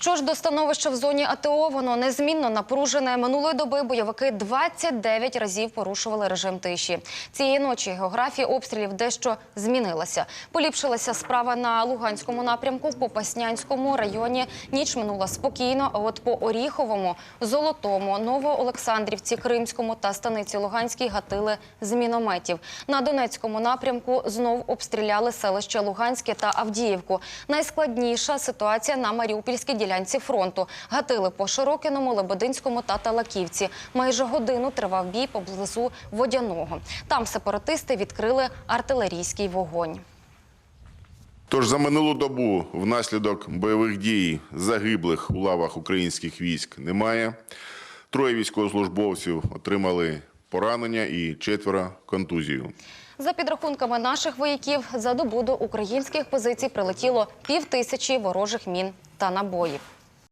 Що ж до становища в зоні АТО, воно незмінно напружене. Минулої доби бойовики 29 разів порушували режим тиші. Цієї ночі географія обстрілів дещо змінилася. Поліпшилася справа на Луганському напрямку, в Попаснянському районі. Ніч минула спокійно, а от по Оріховому, Золотому, Новоолександрівці, Кримському та станиці Луганській гатили з мінометів. На Донецькому напрямку знов обстріляли селища Луганське та Авдіївку. Найскладніша ситуація на Маріупольській ділянці фронту. Гатили по Широкиному, Лебединському та Талаківці. Майже годину тривав бій поблизу Водяного. Там сепаратисти відкрили артилерійський вогонь. Тож за минулу добу внаслідок бойових дій загиблих у лавах українських військ немає. Троє військовослужбовців отримали поранення і четверо контузію. За підрахунками наших вояків, за добу до українських позицій прилетіло півтисячі ворожих мін та набоїв.